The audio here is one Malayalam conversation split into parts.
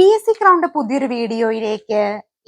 പി എസ് സി ക്രൗണ്ട് പുതിയൊരു വീഡിയോയിലേക്ക്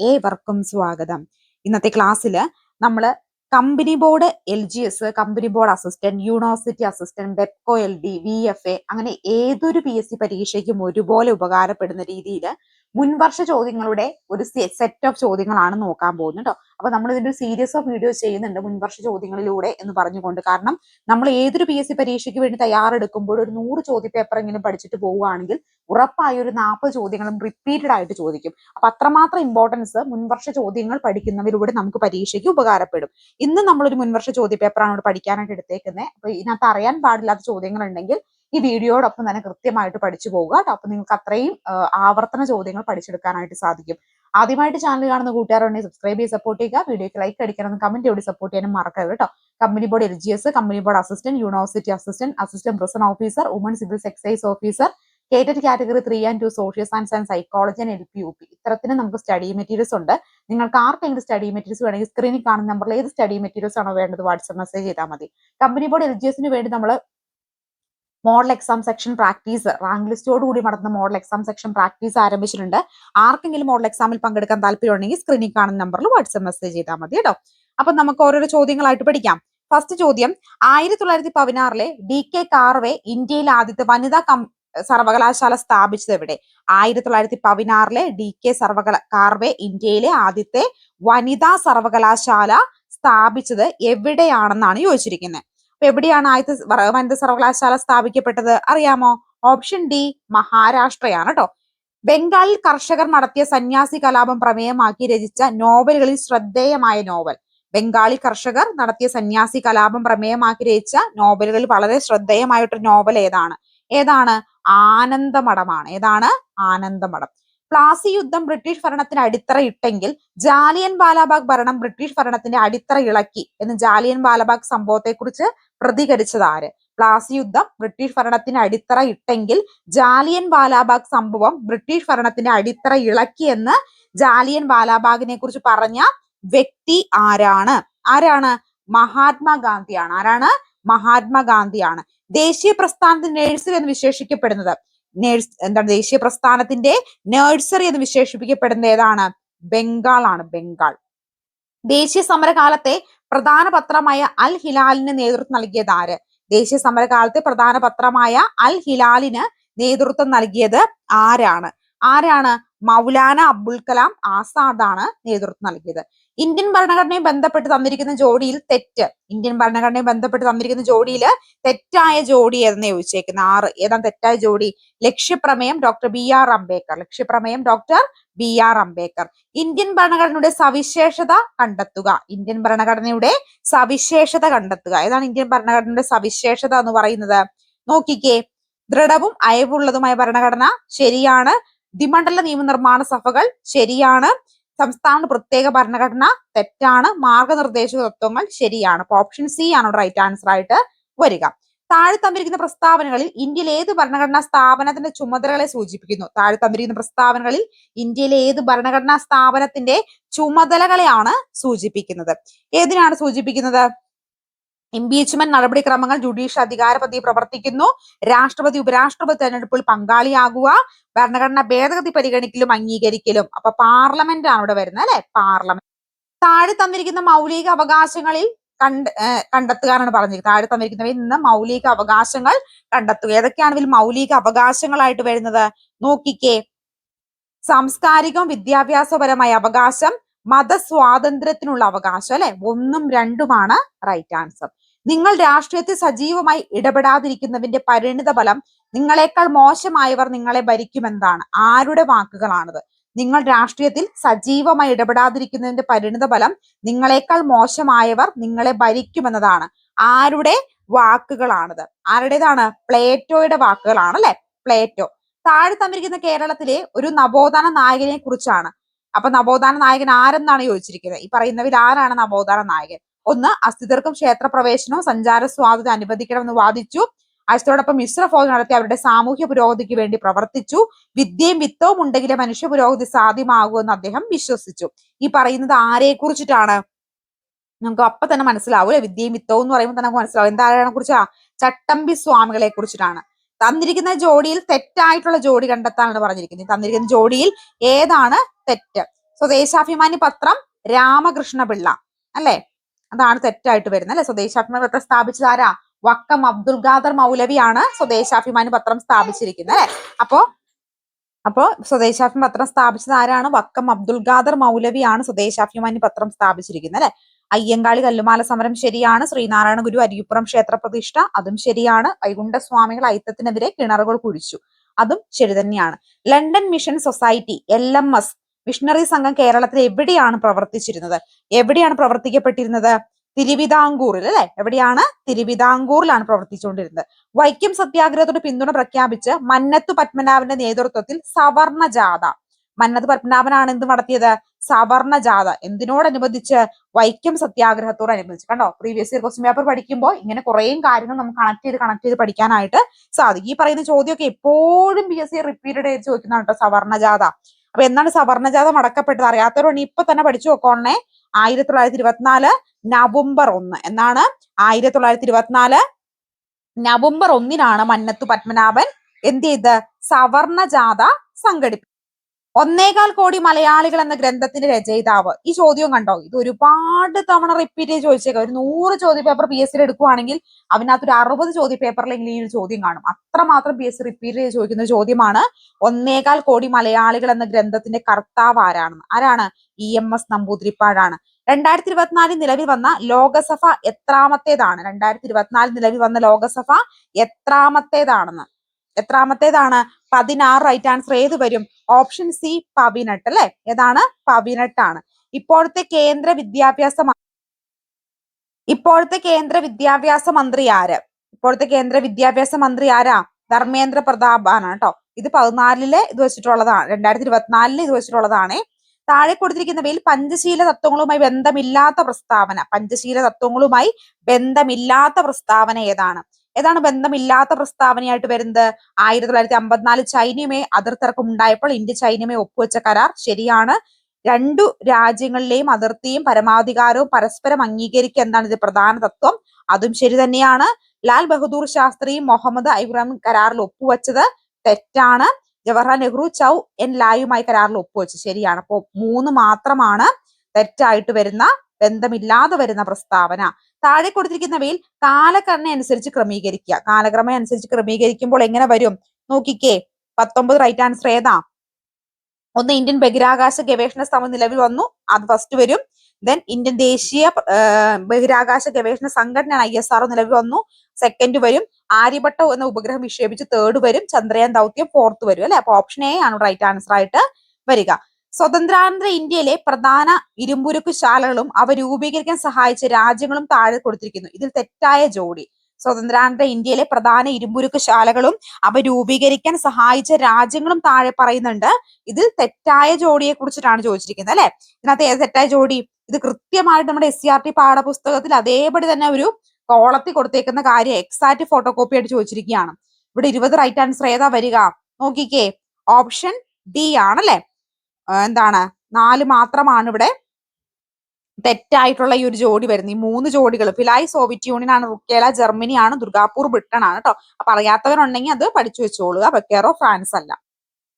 ഏവർക്കും സ്വാഗതം. ഇന്നത്തെ ക്ലാസ്സിൽ നമ്മൾ company board L G S company board assistant university assistant Bevco L D V F A അങ്ങനെ ഏതൊരു പി എസ് സി പരീക്ഷയ്ക്കും ഒരുപോലെ ഉപകാരപ്പെടുന്ന രീതിയിൽ മുൻവർഷ ചോദ്യങ്ങളുടെ ഒരു സെറ്റ് ഓഫ് ചോദ്യങ്ങളാണ് നോക്കാൻ പോകുന്നത് കേട്ടോ അപ്പൊ നമ്മൾ ഇതിന്റെ ഒരു സീരീസ് ഓഫ് വീഡിയോസ് ചെയ്യുന്നുണ്ട് മുൻവർഷ ചോദ്യങ്ങളിലൂടെ എന്ന് പറഞ്ഞുകൊണ്ട്. കാരണം നമ്മൾ ഏതൊരു പി എസ് സി പരീക്ഷയ്ക്ക് വേണ്ടി തയ്യാറെടുക്കുമ്പോൾ ഒരു നൂറ് ചോദ്യ പേപ്പർ എങ്കിലും പഠിച്ചിട്ട് പോവുകയാണെങ്കിൽ ഉറപ്പായ ഒരു നാൽപ്പത് ചോദ്യങ്ങളും റിപ്പീറ്റഡ് ആയിട്ട് ചോദിക്കും. അപ്പൊ അത്രമാത്രം ഇമ്പോർട്ടൻസ് മുൻവർഷ ചോദ്യങ്ങൾ പഠിക്കുന്നവരിലൂടെ നമുക്ക് പരീക്ഷയ്ക്ക് ഉപകാരപ്പെടും. ഇന്ന് നമ്മളൊരു മുൻവർഷ ചോദ്യ പേപ്പറാണ് ഇവിടെ പഠിക്കാനായിട്ട് എടുത്തേക്കുന്നത് അപ്പൊ ഇതിനകത്ത് അറിയാൻ പാടില്ലാത്ത ചോദ്യങ്ങൾ ഉണ്ടെങ്കിൽ ഈ വീഡിയോടൊപ്പം തന്നെ കൃത്യമായിട്ട് പഠിച്ചു പോവുക. കേട്ടോ അപ്പൊ നിങ്ങൾക്ക് അത്രയും ആവർത്തന ചോദ്യങ്ങൾ പഠിച്ചെടുക്കാനായിട്ട് സാധിക്കും. ആദ്യമായിട്ട് ചാനൽ കാണുന്ന കൂട്ടുകാരുണ്ടെങ്കിൽ സബ്സ്ക്രൈബ് ചെയ്ത് സപ്പോർട്ട് ചെയ്യുക. വീഡിയോക്ക് ലൈക്ക് അടിക്കണം കമന്റ് ചെയ്ത് സപ്പോർട്ട് ചെയ്യാനും മറക്കരുത് കേട്ടോ company board L G S company board assistant university assistant assistant present officer woman civil excise officer കേറ്റഡ് category three and two social science and psychology and L P U P ഇത്തരത്തിന് നമുക്ക് സ്റ്റഡി മെറ്റീരിയൽസ് ഉണ്ട്. നിങ്ങൾക്ക് ആർക്കെങ്കിലും സ്റ്റഡി മെറ്റീരിയൽസ് വേണമെങ്കിൽ സ്ക്രീനിൽ കാണുന്ന നമ്പറിൽ ഏത് സ്റ്റഡി മെറ്റീരിയൽസ് ആണോ വേണ്ടത് വാട്സ്ആപ്പ് മെസ്സേജ് ചെയ്താൽ മതി. കമ്പനി ബോർഡ് എൽ ജി എസിന് വേണ്ടി നമ്മൾ model exam section practice rank ലിസ്റ്റോട് കൂടി നടത്തുന്ന മോഡൽ എക്സാം സെക്ഷൻ പ്രാക്ടീസ് ആരംഭിച്ചിട്ടുണ്ട്. ആർക്കെങ്കിലും മോഡൽ എക്സാമിൽ പങ്കെടുക്കാൻ താല്പര്യമുണ്ടെങ്കിൽ സ്ക്രീനിൽ കാണുന്ന നമ്പറിൽ വാട്സ്ആപ്പ് മെസ്സേജ് ചെയ്താൽ മതി കേട്ടോ. അപ്പൊ നമുക്ക് ഓരോരോ ചോദ്യങ്ങളായിട്ട് പഠിക്കാം. ഫസ്റ്റ് ചോദ്യം ആയിരത്തി തൊള്ളായിരത്തി പതിനാറിലെ ഡി കെ കാർവെ ഇന്ത്യയിലെ ആദ്യത്തെ വനിതാ സർവകലാശാല സ്ഥാപിച്ചത് എവിടെ? ആയിരത്തി തൊള്ളായിരത്തി പതിനാറിലെ ഡി കെ സർവകല കാർവെ ഇന്ത്യയിലെ ആദ്യത്തെ വനിതാ സർവകലാശാല സ്ഥാപിച്ചത് എവിടെയാണെന്നാണ് ചോദിച്ചിരിക്കുന്നത് അപ്പൊ എവിടെയാണ് ആദ്യത്തെ വനിത സർവകലാശാല സ്ഥാപിക്കപ്പെട്ടത്? അറിയാമോ? ഓപ്ഷൻ ഡി മഹാരാഷ്ട്രയാണ് കേട്ടോ ബംഗാളിൽ കർഷകർ നടത്തിയ സന്യാസി കലാപം പ്രമേയമാക്കി രചിച്ച നോവലുകളിൽ ശ്രദ്ധേയമായ നോവൽ. ബംഗാളി കർഷകർ നടത്തിയ സന്യാസി കലാപം പ്രമേയമാക്കി രചിച്ച നോവലുകളിൽ വളരെ ശ്രദ്ധേയമായിട്ടൊരു നോവൽ ഏതാണ്? ഏതാണ്? ആനന്ദമഠമാണ്. ഏതാണ്? ആനന്ദമഠം. പ്ലാസി യുദ്ധം ബ്രിട്ടീഷ് ഭരണത്തിന് അടിത്തറ ഇട്ടെങ്കിൽ ജാലിയൻ വാലാബാഗ് ഭരണം ബ്രിട്ടീഷ് ഭരണത്തിന്റെ അടിത്തറ ഇളക്കി എന്ന് ജാലിയൻ വാലാബാഗ് സംഭവത്തെക്കുറിച്ച് പ്രതികരിച്ചത് ആര് പ്ലാസി യുദ്ധം ബ്രിട്ടീഷ് ഭരണത്തിന് അടിത്തറ ഇട്ടെങ്കിൽ ജാലിയൻ വാലാബാഗ് സംഭവം ബ്രിട്ടീഷ് ഭരണത്തിന്റെ അടിത്തറ ഇളക്കി എന്ന് ജാലിയൻ വാലാബാഗിനെ കുറിച്ച് പറഞ്ഞ വ്യക്തി ആരാണ്? ആരാണ്? മഹാത്മാഗാന്ധിയാണ് ആരാണ്? മഹാത്മാഗാന്ധിയാണ് ദേശീയ പ്രസ്ഥാനത്തിന്റെ നേഴ്സറി എന്ന് വിശേഷിക്കപ്പെടുന്നത്. നേഴ്സ് എന്താണ് ദേശീയ പ്രസ്ഥാനത്തിന്റെ നേഴ്സറി എന്ന് വിശേഷിപ്പിക്കപ്പെടുന്ന ഏതാണ്? ബംഗാൾ ആണ് ബംഗാൾ. ദേശീയ സമരകാലത്തെ പ്രധാന പത്രമായ അൽ ഹിലാലിന് നേതൃത്വം നൽകിയത് ആര്? ദേശീയ സമരകാലത്തെ പ്രധാന പത്രമായ അൽ ഹിലാലിന് നേതൃത്വം നൽകിയത് ആരാണ്? ആരാണ്? മൗലാന അബ്ദുൽ കലാം ആസാദാണ് നേതൃത്വം നൽകിയത്. ഇന്ത്യൻ ഭരണഘടനയെ ബന്ധപ്പെട്ട് തന്നിരിക്കുന്ന ജോഡിയിൽ തെറ്റ്. ഇന്ത്യൻ ഭരണഘടനയെ ബന്ധപ്പെട്ട് തന്നിരിക്കുന്ന ജോഡിയിൽ തെറ്റായ ജോഡി ഏതെന്ന് ചോദിച്ചേക്കുന്ന. ആറ്. ഏതാണ് തെറ്റായ ജോഡി? ലക്ഷ്യപ്രമേയം doctor B R Ambedkar. ലക്ഷ്യപ്രമേയം doctor B R Ambedkar. Indian ഭരണഘടനയുടെ സവിശേഷത കണ്ടെത്തുക. ഇന്ത്യൻ ഭരണഘടനയുടെ സവിശേഷത കണ്ടെത്തുക. ഏതാണ് ഇന്ത്യൻ ഭരണഘടനയുടെ സവിശേഷത എന്ന് പറയുന്നത്? നോക്കിക്കേ. ദൃഢവും അയവുള്ളതുമായ ഭരണഘടന ശരിയാണ്. ദ്വിമണ്ഡല നിയമനിർമ്മാണ സഭകൾ ശരിയാണ്. സംസ്ഥാന പ്രത്യേക ഭരണഘടന തെറ്റാണ് മാർഗനിർദ്ദേശ തത്വങ്ങൾ ശരിയാണ്. അപ്പൊ ഓപ്ഷൻ സി ആണ് റൈറ്റ് ആൻസർ ആയിട്ട് വരിക. താഴെ തന്നിരിക്കുന്ന പ്രസ്താവനകളിൽ ഇന്ത്യയിലെ ഏത് ഭരണഘടനാ സ്ഥാപനത്തിന്റെ ചുമതലകളെ സൂചിപ്പിക്കുന്നു? താഴെ തന്നിരിക്കുന്ന പ്രസ്താവനകളിൽ ഇന്ത്യയിലെ ഏത് ഭരണഘടനാ സ്ഥാപനത്തിന്റെ ചുമതലകളെയാണ് സൂചിപ്പിക്കുന്നത്? ഏതിനാണ് സൂചിപ്പിക്കുന്നത്? ഇംപീച്ച്മെന്റ് നടപടിക്രമങ്ങൾ ജുഡീഷ്യൽ അധികാരപതി പ്രവർത്തിക്കുന്നു. രാഷ്ട്രപതി ഉപരാഷ്ട്രപതി തെരഞ്ഞെടുപ്പിൽ പങ്കാളിയാകുക. ഭരണഘടന ഭേദഗതി പരിഗണിക്കലും അംഗീകരിക്കലും. അപ്പൊ പാർലമെന്റ് ആണ് ഇവിടെ വരുന്നത് അല്ലെ? പാർലമെന്റ് താഴെ തന്നിരിക്കുന്ന മൗലിക അവകാശങ്ങളിൽ കണ്ട് കണ്ടെത്തുകാരാണ് പറഞ്ഞത് താഴെ തന്നിരിക്കുന്നവയിൽ നിന്ന് മൗലിക അവകാശങ്ങൾ കണ്ടെത്തുക. ഏതൊക്കെയാണ് ഇതിൽ മൗലിക അവകാശങ്ങളായിട്ട് വരുന്നത്? നോക്കിക്കേ. സാംസ്കാരികവും വിദ്യാഭ്യാസപരമായ അവകാശം മതസ്വാതന്ത്ര്യത്തിനുള്ള അവകാശം അല്ലെ? ഒന്നും രണ്ടുമാണ് റൈറ്റ് ആൻസർ നിങ്ങൾ രാഷ്ട്രീയത്തിൽ സജീവമായി ഇടപെടാതിരിക്കുന്നതിന്റെ പരിണിത ഫലം നിങ്ങളെക്കാൾ മോശമായവർ നിങ്ങളെ ഭരിക്കുമെന്നാണ് ആരുടെ വാക്കുകളാണത്? നിങ്ങൾ രാഷ്ട്രീയത്തിൽ സജീവമായി ഇടപെടാതിരിക്കുന്നതിന്റെ പരിണിത ഫലം നിങ്ങളെക്കാൾ മോശമായവർ നിങ്ങളെ ഭരിക്കുമെന്നതാണ്. ആരുടെ വാക്കുകളാണത്? ആരുടേതാണ്? പ്ലേറ്റോയുടെ വാക്കുകളാണ് അല്ലെ? പ്ലേറ്റോ. താഴെ തന്നിരിക്കുന്ന കേരളത്തിലെ ഒരു നവോത്ഥാന നായകനെ കുറിച്ചാണ്. അപ്പൊ നവോത്ഥാന നായകൻ ആരെന്നാണ് ചോദിച്ചിരിക്കുന്നത്? ഈ പറയുന്നവരിൽ ആരാണ് നവോത്ഥാന നായകൻ? ഒന്ന് അസ്ഥിതർക്കും ക്ഷേത്രപ്രവേശനവും സഞ്ചാര സ്വാതന്ത്ര്യം അനുവദിക്കണമെന്ന് വാദിച്ചു. അയച്ചതോടൊപ്പം മിശ്ര ഫോൺ നടത്തി അവരുടെ സാമൂഹ്യ പുരോഗതിക്ക് വേണ്ടി പ്രവർത്തിച്ചു. വിദ്യയും വിത്തവും ഉണ്ടെങ്കിലേ മനുഷ്യ പുരോഗതി സാധ്യമാകൂ എന്ന് അദ്ദേഹം വിശ്വസിച്ചു. ഈ പറയുന്നത് ആരെ കുറിച്ചിട്ടാണ്? നമുക്ക് അപ്പൊ തന്നെ മനസ്സിലാവൂ വിദ്യയും വിത്തവും എന്ന് പറയുമ്പോൾ തന്നെ നമുക്ക് മനസ്സിലാവും. എന്താണ് കുറിച്ചാ? ചട്ടമ്പി സ്വാമികളെ കുറിച്ചിട്ടാണ്. തന്നിരിക്കുന്ന ജോഡിയിൽ തെറ്റായിട്ടുള്ള ജോഡി കണ്ടെത്താനാണ് പറഞ്ഞിരിക്കുന്നത്. തന്നിരിക്കുന്ന ജോഡിയിൽ ഏതാണ് തെറ്റ്? സ്വദേശാഭിമാനി പത്രം രാമകൃഷ്ണപിള്ള. അല്ലെ? അതാണ് തെറ്റായിട്ട് വരുന്നത് അല്ലെ? സ്വദേശാഭിമാനി പത്രം സ്ഥാപിച്ചത് ആരാ? വക്കം അബ്ദുൽ ഖാദർ മൗലവിയാണ് സ്വദേശാഭിമാനി പത്രം സ്ഥാപിച്ചിരിക്കുന്നത് അല്ലെ? അപ്പോ അപ്പോ സ്വദേശാഭിമാനി പത്രം സ്ഥാപിച്ചത് ആരാണ്? വക്കം അബ്ദുൽ ഖാദർ മൗലവിയാണ് സ്വദേശാഭിമാനി പത്രം സ്ഥാപിച്ചിരിക്കുന്നത് അല്ലെ? അയ്യങ്കാളി കല്ലുമാല സമരം ശരിയാണ്. ശ്രീനാരായണ ഗുരു അരിയപ്പുറം ക്ഷേത്ര പ്രതിഷ്ഠ. അതും ശരിയാണ്. വൈകുണ്ഠ സ്വാമികൾ ഐത്തത്തിനെതിരെ കിണറുകൾ കുഴിച്ചു. അതും ശരി തന്നെയാണ്. London mission society L M S missionary സംഘം കേരളത്തിൽ എവിടെയാണ് പ്രവർത്തിച്ചിരുന്നത്? എവിടെയാണ് പ്രവർത്തിക്കപ്പെട്ടിരുന്നത്? തിരുവിതാംകൂറിൽ അല്ലെ? എവിടെയാണ്? തിരുവിതാംകൂറിലാണ് പ്രവർത്തിച്ചുകൊണ്ടിരുന്നത്. വൈക്കം സത്യാഗ്രഹത്തോട് പിന്തുണ പ്രഖ്യാപിച്ച് മന്നത്ത് പത്മനാഭന്റെ നേതൃത്വത്തിൽ സവർണ ജാഥ മന്നത്ത് പത്മനാഭനാണ് എന്ത് നടത്തിയത്? സവർണ ജാഥ എന്തിനോടനുബന്ധിച്ച് വൈക്കം സത്യാഗ്രഹത്തോടനുബന്ധിച്ച്? കണ്ടോ? പ്രീവിയസ് ഇയർ ക്വസ്റ്റ്യൻ പേപ്പർ പഠിക്കുമ്പോൾ ഇങ്ങനെ കുറേ കാര്യങ്ങൾ നമുക്ക് കണക്ട് ചെയ്ത് കണക്ട് ചെയ്ത് പഠിക്കാനായിട്ട് സാധിക്കും. ഈ പറയുന്ന ചോദ്യമൊക്കെ എപ്പോഴും പി എസ് സി റിപ്പീറ്റഡ് ചോദിക്കുന്നതാണ് കേട്ടോ സവർണ ജാഥ അപ്പൊ എന്നാണ് സവർണജാതം അടക്കപ്പെട്ടത്? അറിയാത്തവരോട് ഇപ്പൊ തന്നെ പഠിച്ചു നോക്കോണേ. ആയിരത്തി തൊള്ളായിരത്തി ഇരുപത്തിനാല് നവംബർ ഒന്ന്. എന്നാണ്? ആയിരത്തി തൊള്ളായിരത്തി ഇരുപത്തിനാല് നവംബർ ഒന്നിനാണ് മന്നത്തു പത്മനാഭൻ എന്ത് ചെയ്ത് സവർണജാഥ സംഘടിപ്പിച്ചത്. ഒന്നേകാൽ കോടി മലയാളികൾ എന്ന ഗ്രന്ഥത്തിന്റെ രചയിതാവ്. ഈ ചോദ്യവും കണ്ടോ? ഇത് ഒരുപാട് തവണ റിപ്പീറ്റ് ചെയ്ത് ചോദിച്ചേക്കാം. ഒരു നൂറ് ചോദ്യ പേപ്പർ പി എസ് സി എടുക്കുവാണെങ്കിൽ അതിനകത്ത് ഒരു അറുപത് ചോദ്യ പേപ്പറിലെങ്കിലും ഈ ഒരു ചോദ്യം കാണും. അത്രമാത്രം പി എസ് സി റിപ്പീറ്റ് ചെയ്ത് ചോദിക്കുന്ന ചോദ്യമാണ് ഒന്നേകാൽ കോടി മലയാളികൾ എന്ന ഗ്രന്ഥത്തിന്റെ കർത്താവ് ആരാണെന്ന്. ആരാണ്? ഇ എം എസ് നമ്പൂതിരിപ്പാടാണ് രണ്ടായിരത്തി ഇരുപത്തിനാലിൽ നിലവിൽ വന്ന ലോകസഭ എത്രാമത്തേതാണ്? രണ്ടായിരത്തി ഇരുപത്തിനാലിൽ നിലവിൽ വന്ന ലോകസഭ എത്രാമത്തേതാണെന്ന്. എത്രാമത്തേതാണ്? പതിനാറ് റൈറ്റ് ആൻസർ ഏത് വരും? ഓപ്ഷൻ സി പതിനെട്ട് അല്ലെ? ഏതാണ്? പതിനെട്ടാണ് ഇപ്പോഴത്തെ കേന്ദ്ര വിദ്യാഭ്യാസ ഇപ്പോഴത്തെ കേന്ദ്ര വിദ്യാഭ്യാസ മന്ത്രി ആര്? ഇപ്പോഴത്തെ കേന്ദ്ര വിദ്യാഭ്യാസ മന്ത്രി ആരാ? ധർമ്മേന്ദ്ര പ്രതാപാണ് കേട്ടോ. ഇത് പതിനാലിൽ ഇത് വെച്ചിട്ടുള്ളതാണ്. രണ്ടായിരത്തി ഇരുപത്തിനാലിൽ ഇത് വെച്ചിട്ടുള്ളതാണ്. താഴെ കൊടുത്തിരിക്കുന്നവയിൽ പഞ്ചശീല തത്വങ്ങളുമായി ബന്ധമില്ലാത്ത പ്രസ്താവന. പഞ്ചശീല തത്വങ്ങളുമായി ബന്ധമില്ലാത്ത പ്രസ്താവന ഏതാണ്? ഏതാണ് ബന്ധമില്ലാത്ത പ്രസ്താവനയായിട്ട് വരുന്നത്? ആയിരത്തി തൊള്ളായിരത്തി അമ്പത്തിനാല് ചൈനയുമായി അതിർത്തിറക്കം ഉണ്ടായപ്പോൾ ഇന്ത്യ ചൈനയുമായി ഒപ്പുവെച്ച കരാർ ശരിയാണ്. രണ്ടു രാജ്യങ്ങളിലെയും അതിർത്തിയും പരമാധികാരവും പരസ്പരം അംഗീകരിക്കുക എന്നാണ് ഇത് പ്രധാന തത്വം? അതും ശരി തന്നെയാണ്. ലാൽ ബഹദൂർ ശാസ്ത്രിയും മുഹമ്മദ് ഇബ്രാഹിം കരാറിൽ ഒപ്പുവെച്ചത് തെറ്റാണ്. ജവഹർലാൽ നെഹ്റു ചൗ എൻ ലായുമായി കരാറിൽ ഒപ്പുവെച്ചത് ശരിയാണ്. അപ്പോൾ മൂന്ന് മാത്രമാണ് തെറ്റായിട്ട് വരുന്ന ബന്ധമില്ലാതെ വരുന്ന പ്രസ്താവന. താഴെ കൊടുത്തിരിക്കുന്നവയിൽ കാലക്രമ അനുസരിച്ച് ക്രമീകരിക്കുക. കാലക്രമം അനുസരിച്ച് ക്രമീകരിക്കുമ്പോൾ എങ്ങനെ വരും? നോക്കിക്കേ. പത്തൊമ്പത് റൈറ്റ് ആൻസർ ഏതാ? ഒന്ന് ഇന്ത്യൻ ബഹിരാകാശ ഗവേഷണ സ്ഥാപനം നിലവിൽ വന്നു. അത് ഫസ്റ്റ് വരും. ദെൻ ഇന്ത്യൻ ദേശീയ ബഹിരാകാശ ഗവേഷണ സംഘടന ഐ എസ് ആർ നിലവിൽ വന്നു. സെക്കൻഡ് വരും. ആര്യഭട്ട എന്ന ഉപഗ്രഹം വിക്ഷേപിച്ച് തേർഡ് വരും. ചന്ദ്രയാൻ ദൗത്യം ഫോർത്ത് വരും. അല്ലെ? അപ്പൊ ഓപ്ഷൻ എ ആണ് റൈറ്റ് ആൻസർ ആയിട്ട് വരിക. സ്വതന്ത്രാനന്തര ഇന്ത്യയിലെ പ്രധാന ഇരുമ്പുരുക്ക് ശാലകളും അവ രൂപീകരിക്കാൻ സഹായിച്ച രാജ്യങ്ങളും താഴെ കൊടുത്തിരിക്കുന്നു. ഇതിൽ തെറ്റായ ജോഡി. സ്വതന്ത്രാനന്തര ഇന്ത്യയിലെ പ്രധാന ഇരുമ്പുരുക്ക് ശാലകളും അവ രൂപീകരിക്കാൻ സഹായിച്ച രാജ്യങ്ങളും താഴെ പറയുന്നുണ്ട്. ഇത് തെറ്റായ ജോഡിയെ കുറിച്ചിട്ടാണ് ചോദിച്ചിരിക്കുന്നത് അല്ലെ? ഇതിനകത്ത് ഏത് തെറ്റായ ജോഡി? ഇത് കൃത്യമായിട്ട് നമ്മുടെ എസ് സി ആർ ടി പാഠപുസ്തകത്തിൽ അതേപടി തന്നെ ഒരു കോളത്തിൽ കൊടുത്തേക്കുന്ന കാര്യം എക്സാക്ട് ഫോട്ടോ കോപ്പി ആയിട്ട് ചോദിച്ചിരിക്കുകയാണ്. ഇവിടെ ഇരുപത് റൈറ്റ് ആൻസർ ഏതാ വരിക? നോക്കിക്കേ. ഓപ്ഷൻ ഡി ആണല്ലേ? എന്താണ്? നാല് മാത്രമാണ് ഇവിടെ തെറ്റായിട്ടുള്ള ഈ ഒരു ജോഡി വരുന്നത്. ഈ മൂന്ന് ജോഡികൾ ഫിലായി സോവിയറ്റ് യൂണിയൻ ആണ് റുക്കേല ജർമ്മനി ആണ് ദുർഗാപൂർ ബ്രിട്ടൻ ആണ് കേട്ടോ അപ്പൊ അറിയാത്തവരുണ്ടെങ്കിൽ അത് പഠിച്ചു വെച്ചോളുക. ബക്കേറോ ഫ്രാൻസ് അല്ല.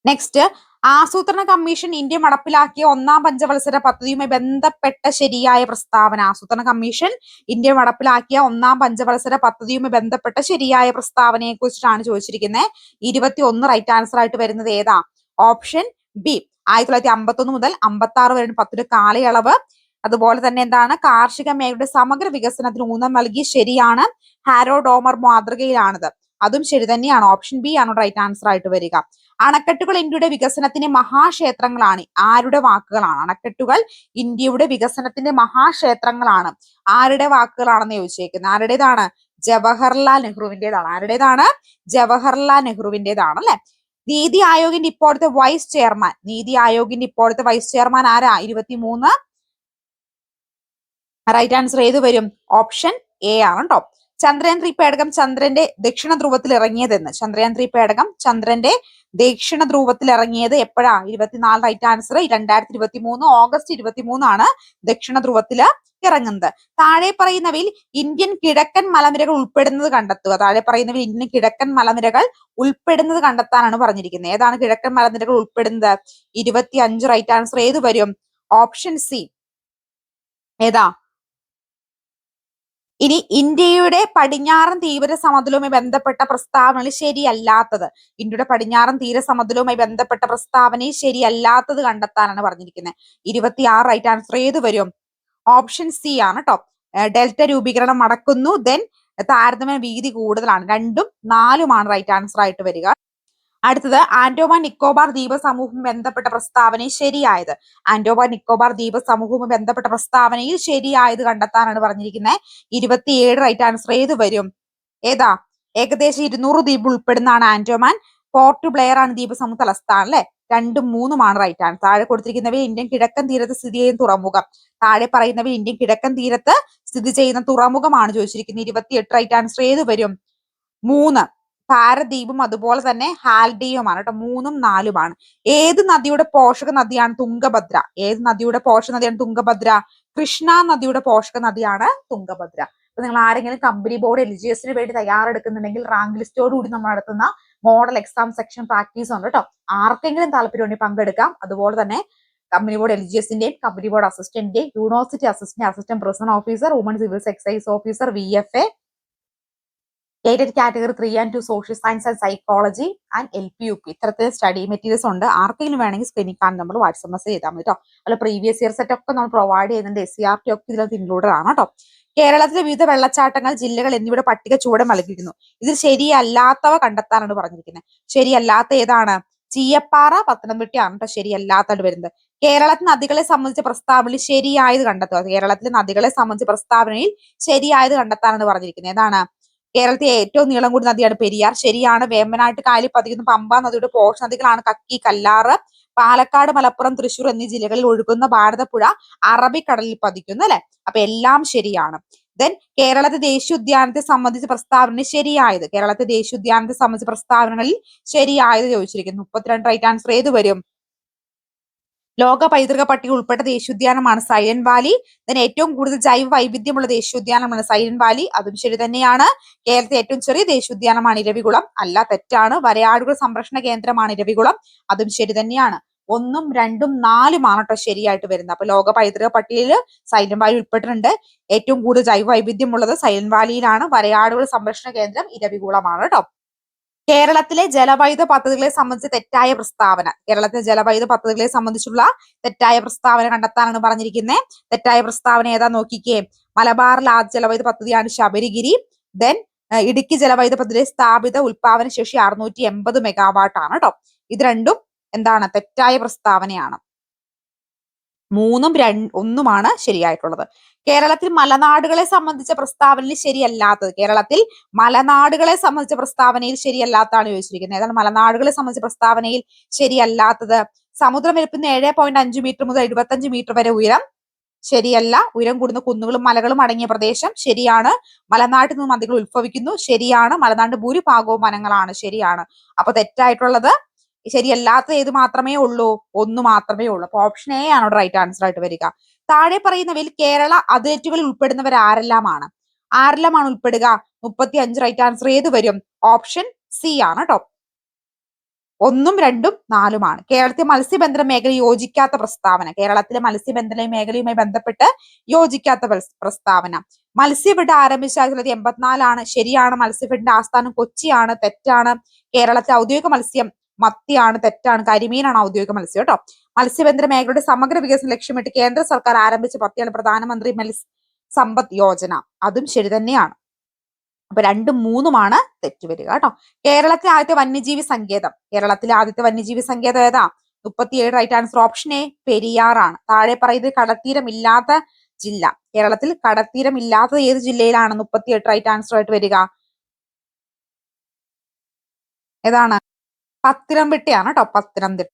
നെക്സ്റ്റ് ആസൂത്രണ കമ്മീഷൻ ഇന്ത്യ നടപ്പിലാക്കിയ ഒന്നാം പഞ്ചവത്സര പദ്ധതിയുമായി ബന്ധപ്പെട്ട ശരിയായ പ്രസ്താവന. ആസൂത്രണ കമ്മീഷൻ ഇന്ത്യ നടപ്പിലാക്കിയ ഒന്നാം പഞ്ചവത്സര പദ്ധതിയുമായി ബന്ധപ്പെട്ട ശരിയായ പ്രസ്താവനയെ കുറിച്ചിട്ടാണ് ചോദിച്ചിരിക്കുന്നത്. ഇരുപത്തി ഒന്ന് റൈറ്റ് ആൻസർ ആയിട്ട് വരുന്നത് ഏതാ? ഓപ്ഷൻ ബി ആയിരത്തി തൊള്ളായിരത്തി അമ്പത്തൊന്ന് മുതൽ അമ്പത്തി ആറ് വരെ പത്തൊരു കാലയളവ്. അതുപോലെ തന്നെ എന്താണ്? കാർഷിക മേഖലയുടെ സമഗ്ര വികസനത്തിന് ഊന്നൽ നൽകി ശരിയാണ്. ഹാരോ ഡോമർ മാതൃകയിലാണിത്. അതും ശരി തന്നെയാണ്. ഓപ്ഷൻ ബി ആണ് റൈറ്റ് ആൻസർ ആയിട്ട് വരിക. അണക്കെട്ടുകൾ ഇന്ത്യയുടെ വികസനത്തിന്റെ മഹാക്ഷേത്രങ്ങളാണ്. ആരുടെ വാക്കുകളാണ്? അണക്കെട്ടുകൾ ഇന്ത്യയുടെ വികസനത്തിന്റെ മഹാക്ഷേത്രങ്ങളാണ്. ആരുടെ വാക്കുകളാണെന്ന് ചോദിച്ചേക്കുന്നത്? ആരുടേതാണ്? ജവഹർലാൽ നെഹ്റുവിന്റേതാണ് ആരുടേതാണ്? ജവഹർലാൽ നെഹ്റുവിന്റേതാണ് അല്ലെ? നീതി ആയോഗിന്റെ ഇപ്പോഴത്തെ വൈസ് ചെയർമാൻ നീതി ആയോഗിന്റെ ഇപ്പോഴത്തെ വൈസ് ചെയർമാൻ ആരാ? ഇരുപത്തിമൂന്ന്. റൈറ്റ് ആൻസർ ഏത് വരും? ഓപ്ഷൻ എ ആണ് കേട്ടോ ചന്ദ്രയാൻ ത്രീ പേടകം ചന്ദ്രന്റെ ദക്ഷിണ ധ്രുവത്തിൽ ഇറങ്ങിയതെന്ന്. ചന്ദ്രയാൻ ത്രീ പേടകം ചന്ദ്രന്റെ ദക്ഷിണ ധ്രുവത്തിൽ ഇറങ്ങിയത് എപ്പോഴാ? ഇരുപത്തിനാല് റൈറ്റ് ആൻസർ രണ്ടായിരത്തി ഇരുപത്തി മൂന്ന് ഓഗസ്റ്റ് ഇരുപത്തി മൂന്നാണ് ദക്ഷിണ ധ്രുവത്തിൽ ഇറങ്ങുന്നത്. താഴെ പറയുന്നവയിൽ ഇന്ത്യൻ കിഴക്കൻ മലനിരകൾ ഉൾപ്പെടുന്നത് കണ്ടെത്തുക. താഴെ പറയുന്നവയിൽ ഇന്ത്യൻ കിഴക്കൻ മലനിരകൾ ഉൾപ്പെടുന്നത് കണ്ടെത്താനാണ് പറഞ്ഞിരിക്കുന്നത്. ഏതാണ് കിഴക്കൻ മലനിരകൾ ഉൾപ്പെടുന്നത്? ഇരുപത്തി അഞ്ച് റൈറ്റ് ആൻസർ ഏത് വരും? Option C. ഏതാ? ഇനി ഇന്ത്യയുടെ പടിഞ്ഞാറൻ തീവ്ര സമതലവുമായി ബന്ധപ്പെട്ട പ്രസ്താവനകൾ ശരിയല്ലാത്തത്. ഇന്ത്യയുടെ പടിഞ്ഞാറൻ തീര സമതലവുമായി ബന്ധപ്പെട്ട പ്രസ്താവനയെ ശരിയല്ലാത്തത് കണ്ടെത്താനാണ് പറഞ്ഞിരിക്കുന്നത്. ഇരുപത്തിയാറ് റൈറ്റ് ആൻസർ ഏത് വരും? ഓപ്ഷൻ സി ആണ് കേട്ടോ ഡെൽറ്റ രൂപീകരണം നടക്കുന്നു ദെൻ താരതമ്യ വീതി കൂടുതലാണ്. രണ്ടും നാലുമാണ് റൈറ്റ് ആൻസർ ആയിട്ട് വരിക. അടുത്തത് ആൻഡോമാൻ നിക്കോബാർ ദ്വീപ സമൂഹം ബന്ധപ്പെട്ട പ്രസ്താവനയിൽ ശരിയായത്. ആൻഡോമാൻ നിക്കോബാർ ദ്വീപ സമൂഹവുമായി ബന്ധപ്പെട്ട പ്രസ്താവനയിൽ ശരിയായത് കണ്ടെത്താനാണ് പറഞ്ഞിരിക്കുന്നത്. ഇരുപത്തിയേഴ് റൈറ്റ് ആൻസർ ഏത് വരും? ഏതാ? ഏകദേശം ഇരുന്നൂറ് ദ്വീപ് ഉൾപ്പെടുന്നതാണ് ആൻഡോമാൻ പോർട്ട് ബ്ലെയർ ആണ് ദ്വീപ സമൂഹ തലസ്ഥാനം അല്ലെ? രണ്ടും മൂന്നുമാണ് റൈറ്റ് ആൻസർ താഴെ കൊടുത്തിരിക്കുന്നവ ഇന്ത്യൻ കിഴക്കൻ തീരത്ത് സ്ഥിതി ചെയ്യുന്ന തുറമുഖം. താഴെ പറയുന്നവ ഇന്ത്യൻ കിഴക്കൻ തീരത്ത് സ്ഥിതി ചെയ്യുന്ന തുറമുഖമാണ് ചോദിച്ചിരിക്കുന്നത്. ഇരുപത്തിയെട്ട് റൈറ്റ് ആൻസർ ഏത് വരും? മൂന്ന്. പാരദ്വീപും അതുപോലെ തന്നെ ഹാൽഡിയുമാണ് കേട്ടോ. മൂന്നും നാലുമാണ്. ഏത് നദിയുടെ പോഷക നദിയാണ് തുംഗഭദ്ര? ഏത് നദിയുടെ പോഷക നദിയാണ് തുംഗഭദ്ര? കൃഷ്ണ നദിയുടെ പോഷക നദിയാണ് തുംഗഭദ്ര. അപ്പൊ നിങ്ങൾ ആരെങ്കിലും കമ്പനി ബോർഡ് എൽ ജി എസിന് വേണ്ടി തയ്യാറെടുക്കുന്നുണ്ടെങ്കിൽ റാങ്ക് ലിസ്റ്റോട് കൂടി നമ്മൾ നടത്തുന്ന മോഡൽ എക്സാം സെക്ഷൻ പ്രാക്ടീസ് ഉണ്ട് കേട്ടോ. ആർക്കെങ്കിലും താല്പര്യമുണ്ടെങ്കിൽ പങ്കെടുക്കാം. അതുപോലെ തന്നെ കമ്പനി ബോർഡ് എൽ ജി എസിന്റെയും company board അസിസ്റ്റന്റിന്റെയും university assistant assistant president officer woman civils excise officer V F A aided category three and two social science and psychology and L P U P ഇത്തരത്തിൽ സ്റ്റഡി മെറ്റീരിയൽസ് ഉണ്ട്. ആർക്കെങ്കിലും വേണമെങ്കിൽ സ്ക്രീനിൽ നമ്മൾ വാട്സപ്പ് മെസ്സേജ് ചെയ്താൽ മതി കേട്ടോ അല്ല പ്രീവിയസ് ഇയർ സെറ്റ് ഒക്കെ നമ്മൾ പ്രൊവൈഡ് ചെയ്യുന്നുണ്ട്. എസ് സി ആർ ടി ഒക്കെ ഇതിലത് ഇൻക്ലൂഡഡ് ആണ് കേട്ടോ കേരളത്തിലെ വിവിധ വെള്ളച്ചാട്ടങ്ങൾ ജില്ലകൾ എന്നിവയുടെ പട്ടിക ചുവടെ നൽകിയിരുന്നു ഇതിൽ ശരിയല്ലാത്തവ കണ്ടെത്താനാണ് പറഞ്ഞിരിക്കുന്നത്. ശരിയല്ലാത്ത ഏതാണ്? ചീയപ്പാറ പത്തനംതിട്ടയാണ് കേട്ടോ ശരിയല്ലാത്തതായിട്ട് വരുന്നത്. കേരളത്തിൽ നദികളെ സംബന്ധിച്ച പ്രസ്താവനയിൽ ശരിയായത് കണ്ടെത്തുക. കേരളത്തിലെ നദികളെ സംബന്ധിച്ച പ്രസ്താവനയിൽ ശരിയായത് കണ്ടെത്താനാണ് പറഞ്ഞിരിക്കുന്നത്. ഏതാണ്? കേരളത്തിലെ ഏറ്റവും നീളം കൂടിയ നദിയാണ് പെരിയാർ. ശരിയാണ് വേമ്പനാട്ട് കായലിൽ പതിക്കുന്ന പമ്പ നദിയുടെ പോഷ നദികളാണ് കക്കി കല്ലാറ്. പാലക്കാട് മലപ്പുറം തൃശൂർ എന്നീ ജില്ലകളിൽ ഒഴുകുന്ന ഭാരതപ്പുഴ അറബിക്കടലിൽ പതിക്കുന്നു അല്ലെ? അപ്പൊ എല്ലാം ശരിയാണ്. ദെൻ കേരളത്തെ ദേശീയോദ്യാനത്തെ സംബന്ധിച്ച പ്രസ്താവന ശരിയായത്? കേരളത്തെ ദേശീയോദ്യാനത്തെ സംബന്ധിച്ച പ്രസ്താവനകളിൽ ശരിയായത് ചോദിച്ചിരിക്കുന്നു. മുപ്പത്തിരണ്ട് റൈറ്റ് ആൻസർ ഏത് വരും? ലോക പൈതൃക പട്ടിക ഉൾപ്പെട്ട ദേശീയോദ്യാനമാണ് സൈലന്റ് വാലി. then ഏറ്റവും കൂടുതൽ ജൈവ വൈവിധ്യമുള്ള ദേശീയോദ്യാനമാണ് സൈലന്റ് വാലി. അതും ശരി തന്നെയാണ്. കേരളത്തിലെ ഏറ്റവും ചെറിയ ദേശീയോദ്യാനമാണ് ഇരവികുളം. അല്ല തെറ്റാണ്. വരയാടുകൾ സംരക്ഷണ കേന്ദ്രമാണ് ഇരവികുളം. അതും ശരി തന്നെയാണ്. ഒന്നും രണ്ടും നാലുമാണ് കേട്ടോ ശരിയായിട്ട് വരുന്നത്. അപ്പൊ ലോക പൈതൃക പട്ടികയിൽ സൈലന്റ് വാലി ഉൾപ്പെട്ടിട്ടുണ്ട്. ഏറ്റവും കൂടുതൽ ജൈവ വൈവിധ്യമുള്ളത് സൈലന്റ് വാലിയിലാണ്. വരയാടുകൾ സംരക്ഷണ കേന്ദ്രം ഇരവികുളമാണ് കേട്ടോ. കേരളത്തിലെ ജലവൈദ്യുത പദ്ധതികളെ സംബന്ധിച്ച് തെറ്റായ പ്രസ്താവന. കേരളത്തിലെ ജലവൈദ്യുത പദ്ധതികളെ സംബന്ധിച്ചുള്ള തെറ്റായ പ്രസ്താവന കണ്ടെത്താനാണ് പറഞ്ഞിരിക്കുന്നത് തെറ്റായ പ്രസ്താവന ഏതാ നോക്കിക്കേ. മലബാറിൽ ആദ്യ ജലവൈദ്യുത പദ്ധതിയാണ് ശബരിഗിരി. ദെൻ ഇടുക്കി ജലവൈദ്യുത പദ്ധതി സ്ഥാപിത ഉൽപാദന ശേഷി അറുന്നൂറ്റി എൺപത് മെഗാവാട്ട് ആണ് കേട്ടോ ഇത് രണ്ടും എന്താണ്? തെറ്റായ പ്രസ്താവനയാണ്. മൂന്നും രണ്ട് ഒന്നുമാണ് ശരിയായിട്ടുള്ളത്. കേരളത്തിൽ മലനാടുകളെ സംബന്ധിച്ച പ്രസ്താവനയിൽ ശരിയല്ലാത്തത്. കേരളത്തിൽ മലനാടുകളെ സംബന്ധിച്ച പ്രസ്താവനയിൽ ശരിയല്ലാത്തതാണ് ചോദിച്ചിരിക്കുന്നത്. ഏതാണ്? മലനാടുകളെ സംബന്ധിച്ച പ്രസ്താവനയിൽ ശരിയല്ലാത്തത്. സമുദ്രമെരുപ്പിന്ന് ഏഴ് പോയിന്റ് അഞ്ച് മീറ്റർ മുതൽ എഴുപത്തഞ്ച് മീറ്റർ വരെ ഉയരം ശരിയല്ല. ഉയരം കൂടുന്ന കുന്നുകളും മലകളും അടങ്ങിയ പ്രദേശം ശരിയാണ്. മലനാട്ടിൽ നിന്ന് നദികൾ ഉത്ഭവിക്കുന്നു. ശരിയാണ്. മലനാട് ഭൂരിഭാഗവും വനങ്ങളാണ്. ശരിയാണ്. അപ്പൊ തെറ്റായിട്ടുള്ളത് ശരിയല്ലാത്ത ഏത് മാത്രമേ ഉള്ളൂ? ഒന്ന് മാത്രമേ ഉള്ളൂ. അപ്പൊ ഓപ്ഷൻ എ ആണ് റൈറ്റ് ആൻസർ ആയിട്ട് വരിക. താഴെ പറയുന്നവയിൽ കേരള അത്ലറ്റുകളിൽ ഉൾപ്പെടുന്നവർ ആരെല്ലാമാണ്? ആരെല്ലാമാണ് ഉൾപ്പെടുക? മുപ്പത്തി അഞ്ച് റൈറ്റ് ആൻസർ ഏത് വരും? ഓപ്ഷൻ സി ആണ് കേട്ടോ ഒന്നും രണ്ടും നാലുമാണ്. കേരളത്തിലെ മത്സ്യബന്ധന മേഖല യോജിക്കാത്ത പ്രസ്താവന. കേരളത്തിലെ മത്സ്യബന്ധന മേഖലയുമായി ബന്ധപ്പെട്ട് യോജിക്കാത്ത പ്രസ്- പ്രസ്താവന. മത്സ്യഫെഡ് ആരംഭിച്ച ആയിരത്തി തൊള്ളായിരത്തി എൺപത്തിനാലാണ് ശരിയാണ് മത്സ്യഫെഡിന്റെ ആസ്ഥാനം. കൊച്ചിയാണ് തെറ്റാണ്. കേരളത്തിലെ ഔദ്യോഗിക മത്സ്യം മത്തിയാണ് തെറ്റാണ് കരിമീനാണ് ഔദ്യോഗിക മത്സ്യം കേട്ടോ. മത്സ്യബന്ധന മേഖലയുടെ സമഗ്ര വികസനം ലക്ഷ്യമിട്ട് കേന്ദ്ര സർക്കാർ ആരംഭിച്ച പദ്ധതിയാണ് പ്രധാനമന്ത്രി മത്സ്യ സമ്പദ് യോജന. അതും ശരി തന്നെയാണ്. അപ്പൊ രണ്ടും മൂന്നുമാണ് തെറ്റ് വരിക കേട്ടോ. കേരളത്തിലെ ആദ്യത്തെ വന്യജീവി സങ്കേതം. കേരളത്തിലെ ആദ്യത്തെ വന്യജീവി സങ്കേതം ഏതാ? മുപ്പത്തിയേഴ് റൈറ്റ് ആൻസർ ഓപ്ഷൻ എ പെരിയാറാണ്. താഴെ പറയുന്നത് കടത്തീരം ഇല്ലാത്ത ജില്ല. കേരളത്തിൽ കടത്തീരം ഇല്ലാത്തത് ഏത് ജില്ലയിലാണ് മുപ്പത്തിയെട്ട് റൈറ്റ് ആൻസർ ആയിട്ട് വരിക? ഏതാണ്? പത്തനംതിട്ടയാണ് കേട്ടോ പത്തനംതിട്ട.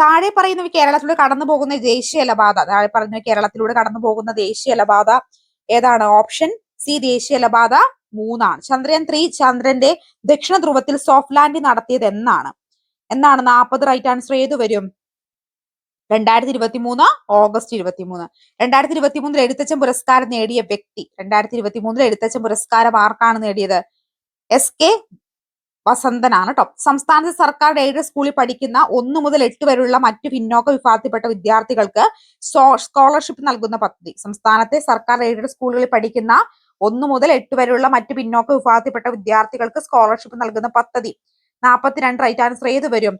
താഴെ പറയുന്നവ കേരളത്തിലൂടെ കടന്നു പോകുന്ന ദേശീയ ജലപാത താഴെ പറയുന്ന കേരളത്തിലൂടെ കടന്നു പോകുന്ന ദേശീയ ജലപാത ഏതാണ്? ഓപ്ഷൻ സി ദേശീയ ജലപാത മൂന്നാണ്. ചന്ദ്രയാൻ ത്രീ ചന്ദ്രന്റെ ദക്ഷിണ ധ്രുവത്തിൽ സോഫ്റ്റ് ലാൻഡിംഗ് നടത്തിയത് എന്നാണ്. എന്നാണ് നാൽപ്പത് റൈറ്റ് ആൻസർ ഏത് വരും? രണ്ടായിരത്തി ഇരുപത്തി മൂന്ന് ഓഗസ്റ്റ് ഇരുപത്തി മൂന്ന് രണ്ടായിരത്തി ഇരുപത്തി മൂന്നിൽ എഴുത്തച്ഛൻ പുരസ്കാരം നേടിയ വ്യക്തി. രണ്ടായിരത്തി ഇരുപത്തി മൂന്നിൽ എഴുത്തച്ഛൻ പുരസ്കാരം ആർക്കാണ് നേടിയത്? എസ് കെ വസന്തനാണ് കേട്ടോ സംസ്ഥാന സർക്കാർ എയ്ഡഡ് സ്കൂളിൽ പഠിക്കുന്ന ഒന്ന് മുതൽ എട്ട് വരെയുള്ള മറ്റു പിന്നോക്ക വിഭാഗത്തിൽപ്പെട്ട വിദ്യാർത്ഥികൾക്ക് സ്കോളർഷിപ്പ് നൽകുന്ന പദ്ധതി. സംസ്ഥാനത്തെ സർക്കാർ എയ്ഡഡ് സ്കൂളുകളിൽ പഠിക്കുന്ന ഒന്ന് മുതൽ എട്ട് വരെയുള്ള മറ്റു പിന്നോക്ക വിഭാഗത്തിൽപ്പെട്ട വിദ്യാർത്ഥികൾക്ക് സ്കോളർഷിപ്പ് നൽകുന്ന പദ്ധതി. നാൽപ്പത്തിരണ്ട് റൈറ്റ് ആൻസർ ഏത് വരും?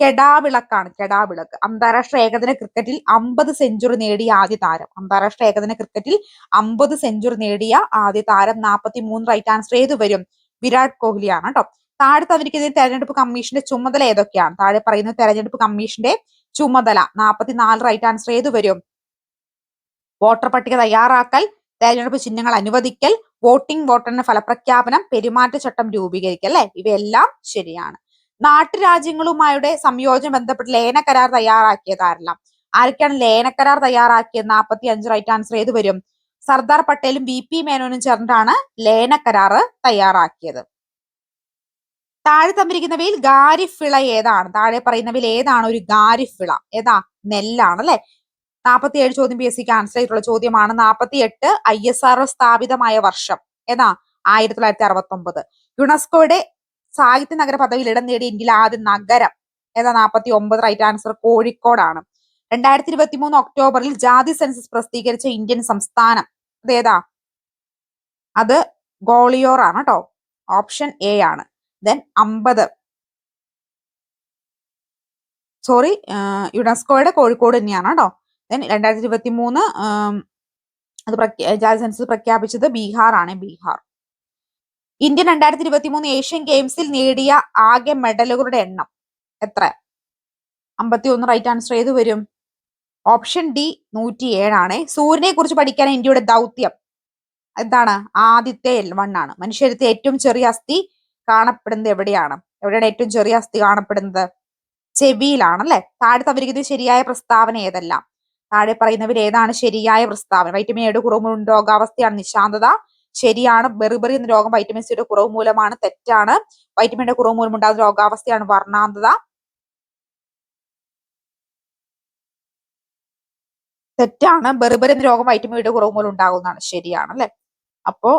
കെടാവിളക്കാണ്. കെടാവിളക്ക്. അന്താരാഷ്ട്ര ഏകദിന ക്രിക്കറ്റിൽ അമ്പത് സെഞ്ചുറി നേടിയ ആദ്യ താരം. അന്താരാഷ്ട്ര ഏകദിന ക്രിക്കറ്റിൽ അമ്പത് സെഞ്ചുറി നേടിയ ആദ്യ താരം നാൽപ്പത്തി മൂന്ന് റൈറ്റ് ആൻസർ ഏത് വരും? വിരാട് കോഹ്ലിയാണ് കേട്ടോ താഴെ തന്നിരിക്കുന്ന തെരഞ്ഞെടുപ്പ് കമ്മീഷന്റെ ചുമതല ഏതൊക്കെയാണ്? താഴെ പറയുന്ന തെരഞ്ഞെടുപ്പ് കമ്മീഷന്റെ ചുമതല. നാൽപ്പത്തിനാല് റൈറ്റ് ആൻസർ ഏത് വരും? വോട്ടർ പട്ടിക തയ്യാറാക്കൽ തെരഞ്ഞെടുപ്പ് ചിഹ്നങ്ങൾ അനുവദിക്കൽ വോട്ടിംഗ് വോട്ടറിന്റെ ഫലപ്രഖ്യാപനം പെരുമാറ്റച്ചട്ടം രൂപീകരിക്കൽ അല്ലെ? ഇവയെല്ലാം ശരിയാണ്. നാട്ടുരാജ്യങ്ങളുമായുടെ സംയോജനം ബന്ധപ്പെട്ട് ലയന കരാർ തയ്യാറാക്കിയതാരെല്ലാം ആരൊക്കെയാണ് ലയന കരാർ തയ്യാറാക്കിയത്? നാൽപ്പത്തി അഞ്ച് റൈറ്റ് ആൻസർ ഏത് വരും? സർദാർ പട്ടേലും വി പി മേനോനും ചേർന്നിട്ടാണ് ലയന കരാറ് തയ്യാറാക്കിയത്. താഴെ തന്നിരിക്കുന്നവയിൽ ഗാരിഫിള ഏതാണ്? താഴെ പറയുന്നവയിൽ ഏതാണ് ഒരു ഗാരിഫിള? ഏതാ? നെല്ലാണ് അല്ലെ? നാൽപ്പത്തി ഏഴ് ചോദ്യം പി എസ് സിക്ക് ആൻസർ ആയിട്ടുള്ള ചോദ്യമാണ് നാൽപ്പത്തി എട്ട് ഐ എസ് ആർ സ്ഥാപിതമായ വർഷം. ഏതാ? ആയിരത്തി തൊള്ളായിരത്തി അറുപത്തി ഒമ്പത് യുനെസ്കോയുടെ സാഹിത്യ നഗര പദവിയിൽ ഇടം നേടിയ ഇന്ത്യയിലെ ആദ്യ നഗരം ഏതാ? നാൽപ്പത്തി ഒമ്പത് റൈറ്റ് ആൻസർ കോഴിക്കോടാണ്. രണ്ടായിരത്തി ഇരുപത്തി മൂന്ന് ഒക്ടോബറിൽ ജാതി സെൻസസ് പ്രസിദ്ധീകരിച്ച ഇന്ത്യൻ സംസ്ഥാനം അതേതാ അത് ഗോളിയോർ ആണ് കേട്ടോ. ഓപ്ഷൻ എ ആണ്. ദെൻ അമ്പത്. സോറി യുനെസ്കോയുടെ കോഴിക്കോട് തന്നെയാണ് കേട്ടോ. ദെൻ രണ്ടായിരത്തി ഇരുപത്തി മൂന്ന് അത് ജാതി സെൻസസ് പ്രഖ്യാപിച്ചത് ബീഹാർ ആണ് ബീഹാർ. ഇന്ത്യ രണ്ടായിരത്തി ഇരുപത്തി മൂന്ന് ഏഷ്യൻ ഗെയിംസിൽ നേടിയ ആകെ മെഡലുകളുടെ എണ്ണം എത്ര? അമ്പത്തി ഒന്ന് റൈറ്റ് ആൻസർ ഏത് വരും? ഓപ്ഷൻ ഡി നൂറ്റി ഏഴാണ് സൂര്യനെ കുറിച്ച് പഠിക്കാൻ ഇന്ത്യയുടെ ദൗത്യം എന്താണ്? ആദ്യത്തെ എൽ വൺ ആണ്. മനുഷ്യരത്തെ ഏറ്റവും ചെറിയ അസ്ഥി കാണപ്പെടുന്നത് എവിടെയാണ്? എവിടെയാണ് ഏറ്റവും ചെറിയ അസ്ഥി കാണപ്പെടുന്നത്? ചെവിയിലാണ് അല്ലെ? താഴെ തവരിക്കുന്നത് ശരിയായ പ്രസ്താവന ഏതെല്ലാം? താഴെ പറയുന്നവർ ഏതാണ് ശരിയായ പ്രസ്താവന? വൈറ്റമിൻ എയുടെ കുറവ് രോഗാവസ്ഥയാണ് നിശാന്തത. ശരിയാണ് ബെറിബറി എന്ന രോഗം വൈറ്റമിൻ സിയുടെ കുറവ് മൂലമാണ് തെറ്റാണ്. വൈറ്റമിന്റെ കുറവ് മൂലം ഉണ്ടാകുന്ന രോഗാവസ്ഥയാണ് വർണാന്തത. തെറ്റാണ് ബെറിബെറി എന്ന രോഗം വൈറ്റമിൻ ഡിയുടെ കുറവ് മൂലം ഉണ്ടാകുന്നതാണ്. ശരിയാണ് അല്ലെ? അപ്പോ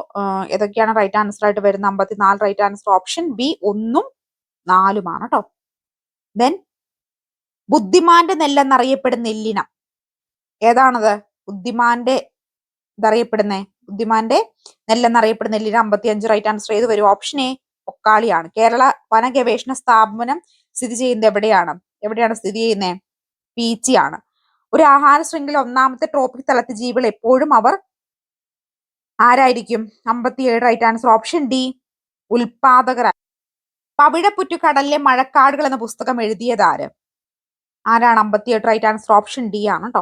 ഏതൊക്കെയാണ് റൈറ്റ് ആൻസർ ആയിട്ട് വരുന്ന അമ്പത്തിനാല് റൈറ്റ് ആൻസർ ഓപ്ഷൻ ബി ഒന്നും നാലുമാണ് കേട്ടോ ദെൻ ബുദ്ധിമാന്റെ നെല്ലെന്നറിയപ്പെടുന്ന എല്ലിനം. ഏതാണത്? ബുദ്ധിമാന്റെ ഇതറിയപ്പെടുന്നേ? ബുദ്ധിമാന്റെ നെല്ലെന്നറിയപ്പെടുന്ന എല്ലിനം അമ്പത്തി അഞ്ച് റൈറ്റ് ആൻസർ ഏത് വരും. ഓപ്ഷൻ എ ഒക്കാളിയാണ് കേരള വന ഗവേഷണ സ്ഥാപനം സ്ഥിതി ചെയ്യുന്നത് എവിടെയാണ്? എവിടെയാണ് സ്ഥിതി ചെയ്യുന്നത് പീച്ചി ആണ്. ഒരു ആഹാര ശൃംഖല ഒന്നാമത്തെ ട്രോപ്പിക് തലത്തിൽ ജീവികൾ എപ്പോഴും അവർ ആരായിരിക്കും? അമ്പത്തിയേഴ് റൈറ്റ് ആൻസർ ഓപ്ഷൻ ഡി ഉൽപാദകരായി പവിഴപ്പുറ്റു കടലിലെ മഴക്കാടുകൾ എന്ന പുസ്തകം എഴുതിയത് ആര്? ആരാണ് അമ്പത്തിയെട്ട് റൈറ്റ് ആൻസർ ഓപ്ഷൻ ഡി ആണ് കേട്ടോ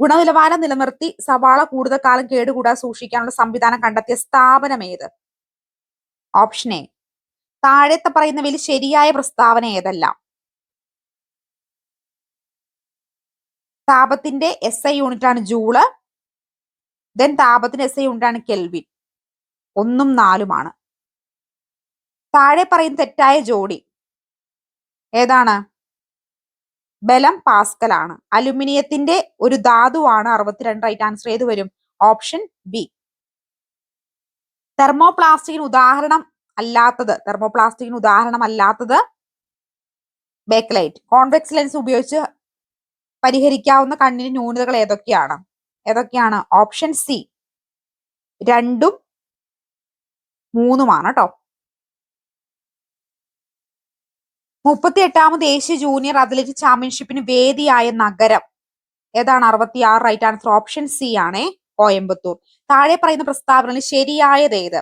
ഗുണനിലവാരം നിലനിർത്തി സവാള കൂടുതൽ കാലം കേടുകൂടാതെ സൂക്ഷിക്കാനുള്ള സംവിധാനം കണ്ടെത്തിയ സ്ഥാപനം ഏത്? ഓപ്ഷൻ എ താഴത്തെ പറയുന്നവയിൽ ശരിയായ പ്രസ്താവന ഏതല്ല? താപത്തിന്റെ എസ് ഐ യൂണിറ്റ് ആണ് ജൂൾ. ദെൻ താപത്തിന് എസ് ഐ ഉണ്ടാണ് കെൽവിൻ ഒന്നും നാലുമാണ്. താഴെ പറയുന്ന തെറ്റായ ജോഡി ഏതാണ്? ബലം പാസ്കൽ ആണ്. അലുമിനിയത്തിന്റെ ഒരു ധാതുവാണ് അറുപത്തിരണ്ട് റൈറ്റ് ആൻസർ ഏത് വരും? ഓപ്ഷൻ ബി തെർമോപ്ലാസ്റ്റിക്കിന് ഉദാഹരണം അല്ലാത്തത് തെർമോപ്ലാസ്റ്റിക്കിന് ഉദാഹരണം അല്ലാത്തത് ബേക്കലൈറ്റ് കോൺവെക്സ് ലെൻസ് ഉപയോഗിച്ച് പരിഹരിക്കാവുന്ന കണ്ണിന് ന്യൂനതകൾ ഏതൊക്കെയാണ്? ഏതൊക്കെയാണ്? ഓപ്ഷൻ സി രണ്ടും മൂന്നുമാണ് കേട്ടോ മുപ്പത്തി എട്ടാമത് ഏഷ്യ ജൂനിയർ അത്ലറ്റിക് ചാമ്പ്യൻഷിപ്പിന് വേദിയായ നഗരം ഏതാണ്? അറുപത്തി ആറ് റൈറ്റ് ആൻസർ ഓപ്ഷൻ സി ആണേ കോയമ്പത്തൂർ. താഴെ പറയുന്ന പ്രസ്താവന ശരിയായത് ഏത്?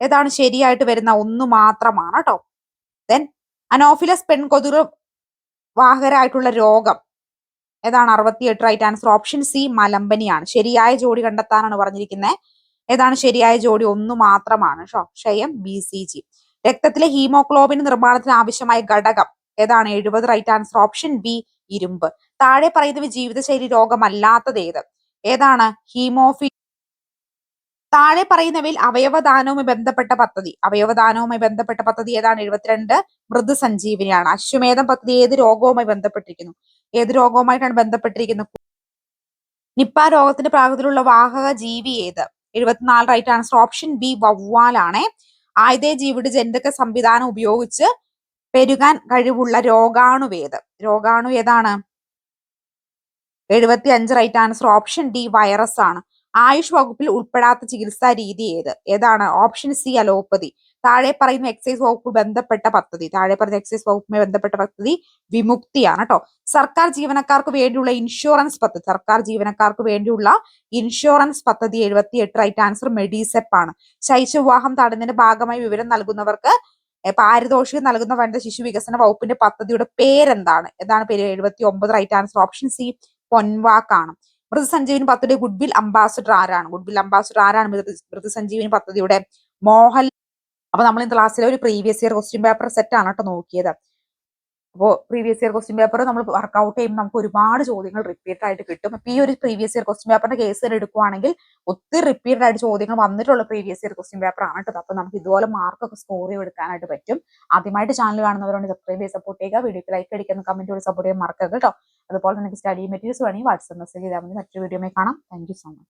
ഏതാണ്? ശരിയായിട്ട് വരുന്ന ഒന്ന് മാത്രമാണ് കേട്ടോ ദെൻ അനോഫിലസ് പെൺകൊതുക് വാഹകരായിട്ടുള്ള രോഗം ഏതാണ് അറുപത്തിയെട്ട് റൈറ്റ് ആൻസർ ഓപ്ഷൻ സി മലമ്പനിയാണ്. ശരിയായ ജോഡി കണ്ടെത്താനാണ് പറഞ്ഞിരിക്കുന്നത് ഏതാണ് ശരിയായ ജോഡി? ഒന്ന് മാത്രമാണ് കേട്ടോ ക്ഷയം ബി സി ജി രക്തത്തിലെ ഹീമോഗ്ലോബിൻ നിർമ്മാണത്തിന് ആവശ്യമായ ഘടകം ഏതാണ്? എഴുപത് റൈറ്റ് ആൻസർ ഓപ്ഷൻ ബി ഇരുമ്പ്. താഴെ പറയുന്നത് ജീവിതശൈലി രോഗമല്ലാത്തത് ഏത്? ഏതാണ്? ഹീമോഫി താഴെ പറയുന്നവയിൽ അവയവദാനവുമായി ബന്ധപ്പെട്ട പദ്ധതി. അവയവദാനവുമായി ബന്ധപ്പെട്ട പദ്ധതി ഏതാണ്? എഴുപത്തിരണ്ട് മൃദു സഞ്ജീവിനിയാണ് അശ്വമേധം പദ്ധതി ഏത് രോഗവുമായി ബന്ധപ്പെട്ടിരിക്കുന്നു? ഏത് രോഗവുമായിട്ടാണ് ബന്ധപ്പെട്ടിരിക്കുന്നത് നിപ്പ രോഗത്തിന്റെ പ്രാഗത്തിലുള്ള വാഹക ജീവി ഏത്? എഴുപത്തിനാല് റൈറ്റ് ആൻസർ ഓപ്ഷൻ ബി വവ്വാലാണ്. ആയുധേ ജീവിയുടെ ജനിതക സംവിധാനം ഉപയോഗിച്ച് പെരുകാൻ കഴിവുള്ള രോഗാണുവേത് രോഗാണു ഏതാണ്? എഴുപത്തി അഞ്ച് right answer option D virus ആണ്. ആയുഷ് വകുപ്പിൽ ഉൾപ്പെടാത്ത ചികിത്സാ രീതി ഏത്? ഏതാണ്? Option C allopathy. താഴെ പറയുന്ന എക്സൈസ് വകുപ്പ് ബന്ധപ്പെട്ട പദ്ധതി. താഴെ പറയുന്ന എക്സൈസ് വകുപ്പുമായി ബന്ധപ്പെട്ട പദ്ധതി വിമുക്തിയാണ് കേട്ടോ സർക്കാർ ജീവനക്കാർക്ക് വേണ്ടിയുള്ള ഇൻഷുറൻസ് പദ്ധതി. സർക്കാർ ജീവനക്കാർക്ക് വേണ്ടിയുള്ള ഇൻഷുറൻസ് പദ്ധതി എഴുപത്തി എട്ട് റൈറ്റ് ആൻസർ മെഡിസെപ്പ് ആണ്. ശൈശവിവാഹം തടയുന്നതിന്റെ ഭാഗമായി വിവരം നൽകുന്നവർക്ക് പാരിതോഷികം നൽകുന്ന വനിത ശിശു വികസന വകുപ്പിന്റെ പദ്ധതിയുടെ പേരെന്താണ്? എന്താണ് പേര്? എഴുപത്തി ഒമ്പത് റൈറ്റ് ആൻസർ ഓപ്ഷൻ സി പൊൻവാക്കാണ്. മൃതസഞ്ജീവനി പദ്ധതിയുടെ ഗുഡ്വിൽ അംബാസിഡർ ആരാണ്? ഗുഡ്വിൽ അംബാസിഡർ ആരാണ് മൃത- മൃതസഞ്ജീവനി പദ്ധതിയുടെ മോഹൻ? അപ്പൊ നമ്മൾ ഈ ക്ലാസ്സിലെ ഒരു previous year question paper set ആണ് കേട്ടോ നോക്കിയത്. അപ്പോൾ പ്രീവിയസ് ഇയർ ക്വസ്റ്റ്യൻ പേപ്പർ നമ്മൾ വർക്ക്ഔട്ട് ചെയ്യുമ്പോൾ നമുക്ക് ഒരുപാട് ചോദ്യങ്ങൾ റിപ്പീറ്റ് ആയിട്ട് കിട്ടും. അപ്പൊ ഈ ഒരു പ്രീവിയസ് ഇയർ ക്വസ്റ്റ്യൻ പേപ്പറിന്റെ കേസ് എടുക്കുവാണെങ്കിൽ ഒത്തിരി റിപ്പീറ്റഡ് ആയിട്ട് ചോദ്യങ്ങൾ വന്നിട്ടുള്ള പ്രീവിയസ് ഇയർ ക്വസ്റ്റ്യൻ പേപ്പർ ആണ് കേട്ടോ. അപ്പൊ നമുക്ക് ഇതുപോലെ മാർക്കൊക്കെ സ്കോർ ചെയ്തെടുക്കാനായിട്ട് പറ്റും. ആദ്യമായിട്ട് ചാനൽ കാണുന്നവരോട് സബ്സ്ക്രൈബ് ചെയ്ത് സപ്പോർട്ട് ചെയ്യുക. വീഡിയോക്ക് ലൈക്ക് അടിക്കുന്ന കമന്റ് സപ്പോർട്ട് ചെയ്യാൻ മറക്കരുത് കേട്ടോ. അതുപോലെ തന്നെ സ്റ്റഡി മെറ്റീരിയൽസ് വേണമെങ്കിൽ വാട്സ്ആപ്പ് മെസ്സേജ് ചെയ്താൽ മതി. മറ്റൊരു വീഡിയോ കാണാം. Thank so much